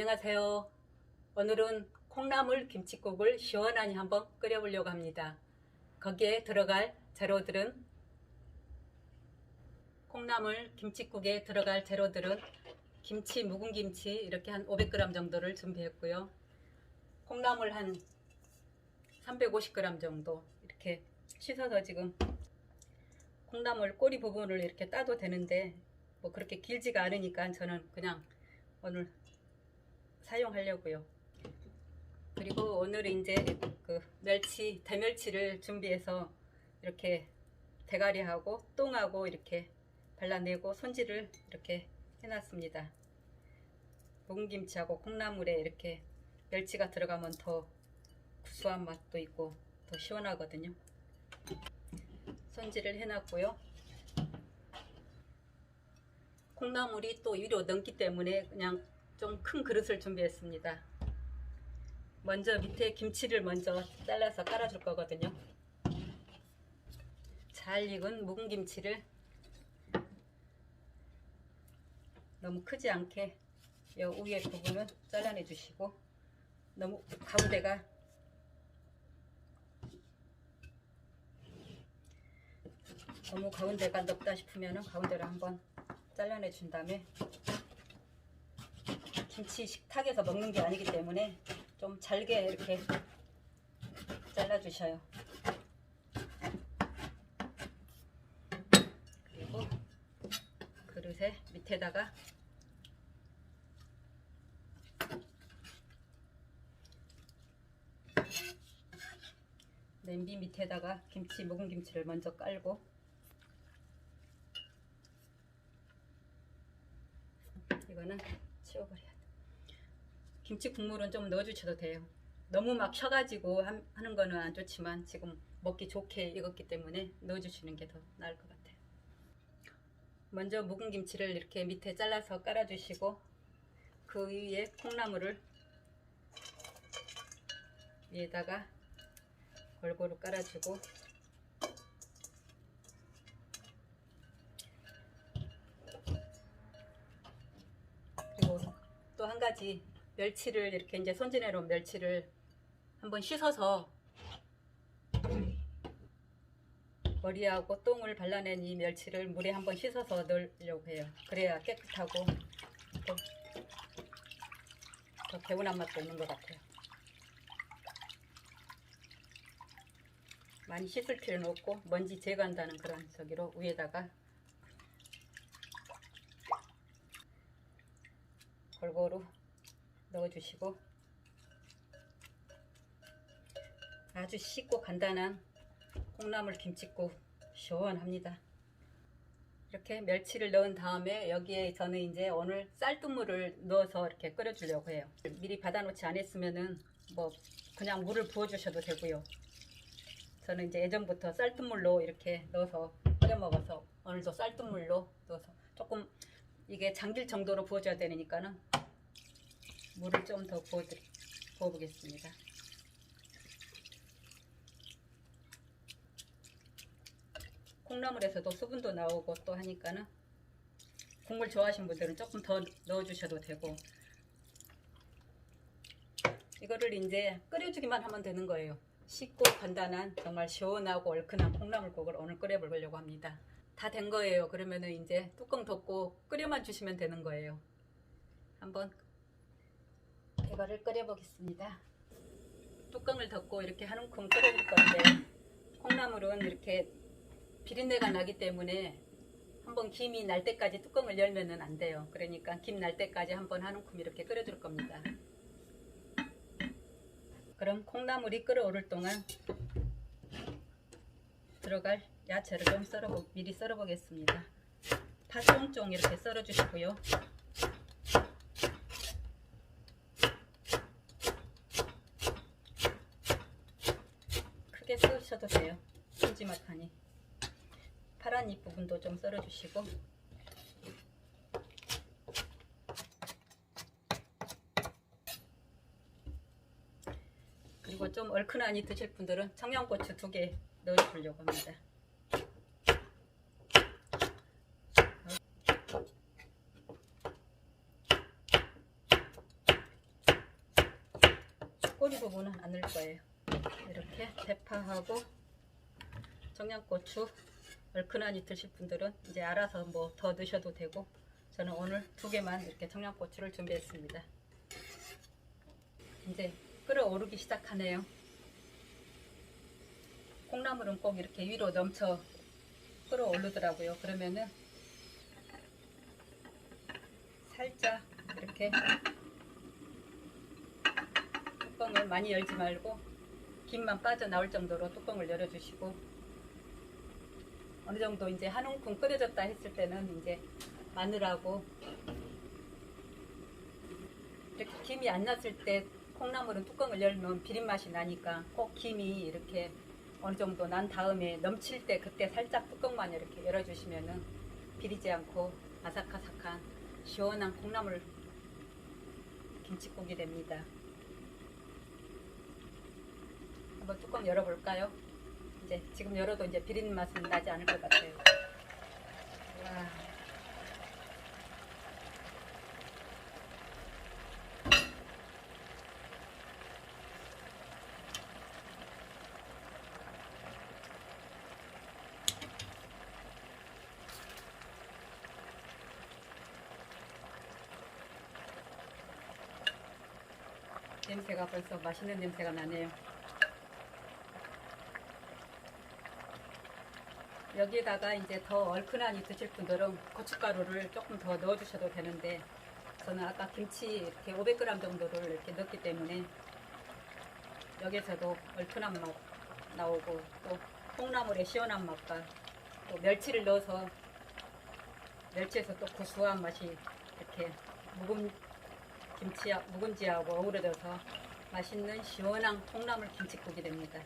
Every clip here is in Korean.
안녕하세요. 오늘은 콩나물 김치국을 시원하게 한번 끓여보려고 합니다. 거기에 들어갈 재료들은 콩나물 김치국에 들어갈 재료들은 김치, 묵은 김치 이렇게 한 500g 정도를 준비했고요. 콩나물 한 350g 정도 이렇게 씻어서 지금 콩나물 꼬리 부분을 이렇게 따도 되는데 뭐 그렇게 길지가 않으니까 저는 그냥 오늘 사용하려고요. 그리고 오늘 이제 그 멸치 대멸치를 준비해서 이렇게 대가리하고 똥하고 이렇게 발라내고 손질을 이렇게 해놨습니다. 묵은 김치하고 콩나물에 이렇게 멸치가 들어가면 더 구수한 맛도 있고 더 시원하거든요. 손질을 해놨고요. 콩나물이 또 위로 넘기 때문에 그냥 좀 큰 그릇을 준비했습니다. 먼저 밑에 김치를 먼저 잘라서 깔아줄 거거든요. 잘 익은 묵은 김치를 너무 크지 않게 이 위에 부분은 잘라내 주시고 너무 가운데가 너무 가운데가 넓다 싶으면 가운데를 한번 잘라내 준 다음에 김치 식탁에서 먹는 게 아니기 때문에 좀 잘게 이렇게 잘라 주셔요. 그리고 그릇에 밑에다가 냄비 밑에다가 김치 묵은 김치를 먼저 깔고 이거는 치워버려야 돼. 김치 국물은 좀 넣어주셔도 돼요. 너무 막 셔가지고 함- 하는 거는 안 좋지만 지금 먹기 좋게 익었기 때문에 넣어주시는 게 더 나을 것 같아요. 먼저 묵은 김치를 이렇게 밑에 잘라서 깔아주시고 그 위에 콩나물을 위에다가 골고루 깔아주고 그리고 또 한 가지 멸치를 이렇게 이제 손질해 놓은 멸치를 한번 씻어서 머리하고 똥을 발라낸 이 멸치를 물에 한번 씻어서 넣으려고 해요. 그래야 깨끗하고 또 더 개운한 맛도 있는 것 같아요. 많이 씻을 필요는 없고 먼지 제거한다는 그런 저기로 위에다가 골고루 넣어주시고 아주 쉽고 간단한 콩나물 김치국 시원합니다. 이렇게 멸치를 넣은 다음에 여기에 저는 이제 오늘 쌀뜨물을 넣어서 이렇게 끓여주려고 해요. 미리 받아놓지 않았으면은 뭐 그냥 물을 부어주셔도 되고요. 저는 이제 예전부터 쌀뜨물로 이렇게 넣어서 끓여 먹어서 오늘도 쌀뜨물로 넣어서 조금 이게 잠길 정도로 부어줘야 되니까는 물을 좀더 부어 부어보겠습니다. 콩나물에서도 수분도 나오고 또 하니까는 국물 좋아하시는 분들은 조금 더 넣어주셔도 되고 이거를 이제 끓여주기만 하면 되는 거예요. 쉽고 간단한 정말 시원하고 얼큰한 콩나물국을 오늘 끓여보려고 합니다. 다 된 거예요. 그러면은 이제 뚜껑 덮고 끓여만 주시면 되는 거예요. 한번 이거를 끓여보겠습니다. 뚜껑을 덮고 이렇게 한 움큼 끓여줄 건데 콩나물은 이렇게 비린내가 나기 때문에 한번 김이 날 때까지 뚜껑을 열면은 안 돼요. 그러니까 김 날 때까지 한번 한 움큼 이렇게 끓여줄 겁니다. 그럼 콩나물이 끓어오를 동안 들어갈 야채를 좀 썰어 미리 썰어 보겠습니다. 파 쫑쫑 이렇게 썰어 주시고요. 크게 썰으셔도 돼요. 큼지막하니. 파란 잎 부분도 좀 썰어 주시고 그리고 좀 얼큰하니 드실 분들은 청양고추 두 개 넣어주려고 합니다. 꼬리 부분은 안 넣을 거예요. 이렇게 대파하고 청양고추 얼큰하니 드실 분들은 이제 알아서 뭐 더 넣으셔도 되고 저는 오늘 두 개만 이렇게 청양고추를 준비했습니다. 이제 끓어오르기 시작하네요. 콩나물은 꼭 이렇게 위로 넘쳐 끓어오르더라고요. 그러면은 살짝 이렇게 뚜껑을 많이 열지 말고 김만 빠져나올 정도로 뚜껑을 열어주시고 어느 정도 이제 한 움큼 끓여졌다 했을 때는 이제 마늘하고 이렇게 김이 안 났을 때 콩나물은 뚜껑을 열면 비린 맛이 나니까 꼭 김이 이렇게 어느 정도 난 다음에 넘칠 때 그때 살짝 뚜껑만 이렇게 열어주시면은 비리지 않고 아삭아삭한 시원한 콩나물 김치국이 됩니다. 한번 뚜껑 열어볼까요? 이제 지금 열어도 이제 비린 맛은 나지 않을 것 같아요. 와. 냄새가 벌써 맛있는 냄새가 나네요. 여기에다가 이제 더 얼큰하니 드실 분들은 고춧가루를 조금 더 넣어주셔도 되는데 저는 아까 김치 이렇게 500g 정도를 이렇게 넣기 때문에 여기서도 얼큰한 맛 나오고 또 콩나물의 시원한 맛과 또 멸치를 넣어서 멸치에서 또 구수한 맛이 이렇게 묵은 김치 묵은지하고 어우러져서 맛있는 시원한 콩나물 김치국이 됩니다.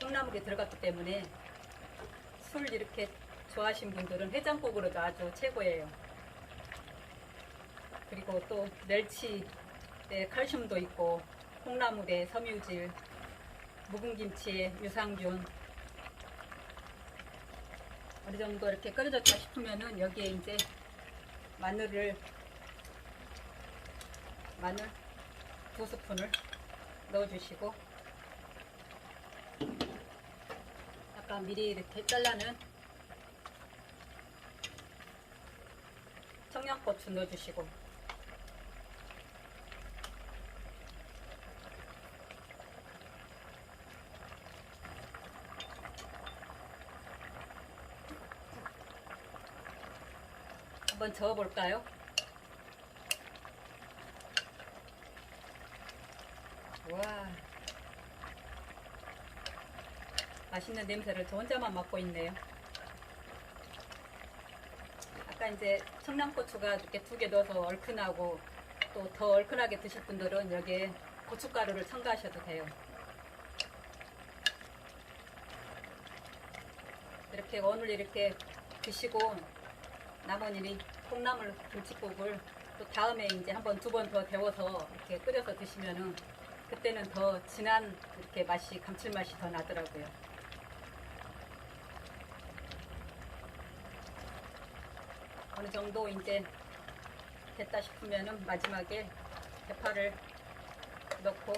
콩나물이 들어갔기 때문에 술 이렇게 좋아하시는 분들은 해장국으로도 아주 최고예요. 그리고 또 멸치에 칼슘도 있고 콩나물에 섬유질, 묵은 김치에 유산균 어느 정도 이렇게 끓여졌다 싶으면은 여기에 이제 마늘을 마늘 두 스푼을 넣어주시고 아까 미리 이렇게 잘라는 청양고추 넣어주시고 한번 저어볼까요? 와 맛있는 냄새를 저 혼자만 맡고 있네요. 아까 이제 청양고추가 이렇게 두 개 넣어서 얼큰하고 또 더 얼큰하게 드실 분들은 여기에 고춧가루를 첨가하셔도 돼요. 이렇게 오늘 이렇게 드시고 남은 이 콩나물 김치국을 또 다음에 이제 한 번 두 번 더 데워서 이렇게 끓여서 드시면은 그때는 더 진한 이렇게 맛이 감칠맛이 더 나더라고요. 어느 정도 이제 됐다 싶으면은 마지막에 대파를 넣고.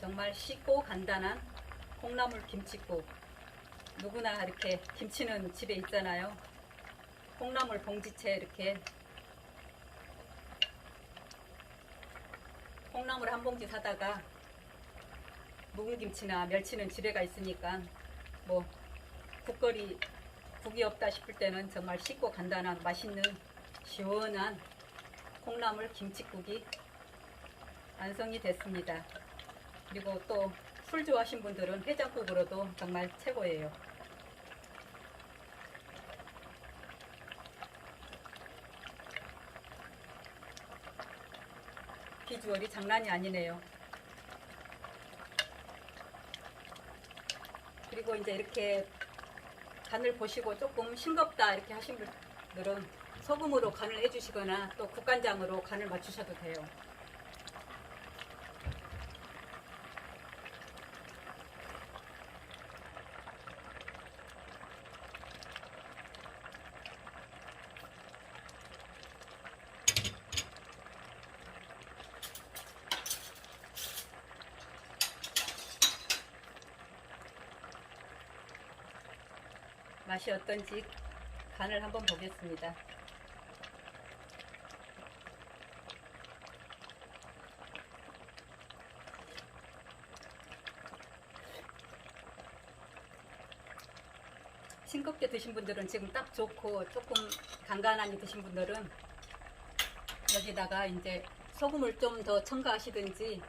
정말 쉽고 간단한 콩나물 김치국. 누구나 이렇게 김치는 집에 있잖아요. 콩나물 봉지채 이렇게. 콩나물 한 봉지 사다가 묵은 김치나 멸치는 집에가 있으니까 뭐 국거리 국이 없다 싶을 때는 정말 쉽고 간단한 맛있는 시원한 콩나물 김치국이 완성이 됐습니다. 그리고 또 술 좋아하신 분들은 해장국으로도 정말 최고예요. 비주얼이 장난이 아니네요. 그리고 이제 이렇게 간을 보시고 조금 싱겁다 이렇게 하신 분들은 소금으로 간을 해주시거나 또 국간장으로 간을 맞추셔도 돼요. 맛이 어떤지 간을 한번 보겠습니다. 싱겁게 드신 분들은 지금 딱 좋고 조금 간간하게 드신 분들은 여기다가 이제 소금을 좀 더 첨가하시든지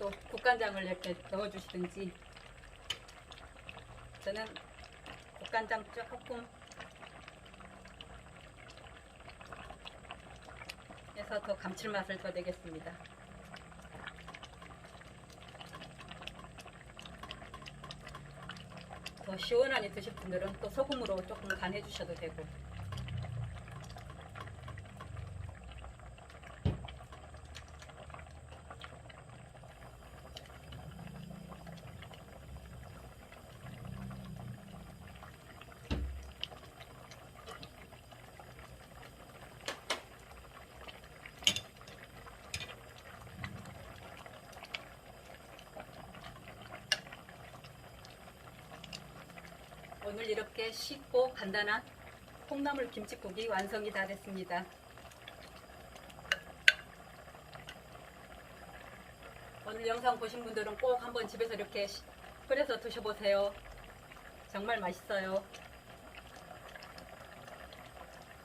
또 국간장을 이렇게 넣어주시든지 저는 국간장 조금 해서 더 감칠맛을 더 내겠습니다. 더 시원하게 드실 분들은 또 소금으로 조금 간해 주셔도 되고 오늘 이렇게 쉽고 간단한 콩나물 김치국이 완성이 다 됐습니다. 오늘 영상 보신 분들은 꼭 한번 집에서 이렇게 시- 끓여서 드셔보세요. 정말 맛있어요.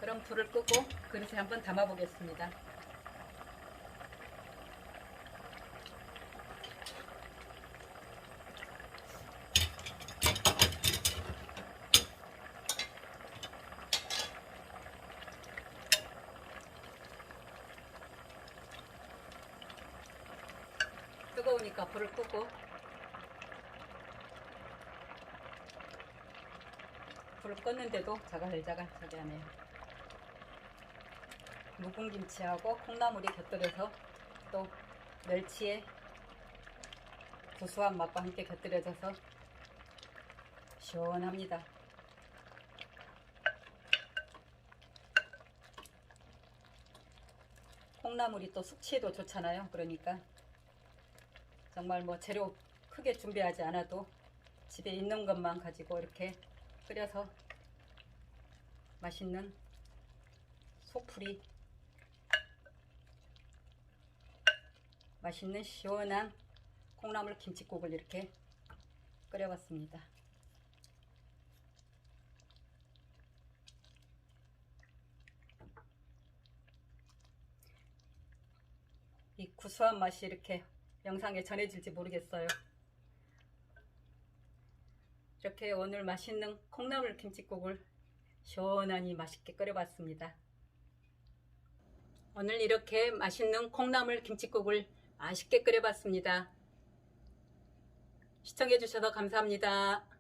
그럼 불을 끄고 그릇에 한번 담아 보겠습니다. 뜨 거우니까 불을 끄고 불을 껐는데도 자갈자갈 저기 하네요. 묵은 김치하고 콩나물이 곁들여서 또 멸치의 구수한 맛과 함께 곁들여져서 시원합니다. 콩나물이 또 숙취에도 좋잖아요. 그러니까 정말 뭐 재료 크게 준비하지 않아도 집에 있는 것만 가지고 이렇게 끓여서 맛있는 소풀이 맛있는 시원한 콩나물 김치국을 이렇게 끓여봤습니다. 이 구수한 맛이 이렇게 영상에 전해질지 모르겠어요. 이렇게 오늘 맛있는 콩나물 김치국을 시원하니 맛있게 끓여봤습니다. 오늘 이렇게 맛있는 콩나물 김치국을 맛있게 끓여봤습니다. 시청해주셔서 감사합니다.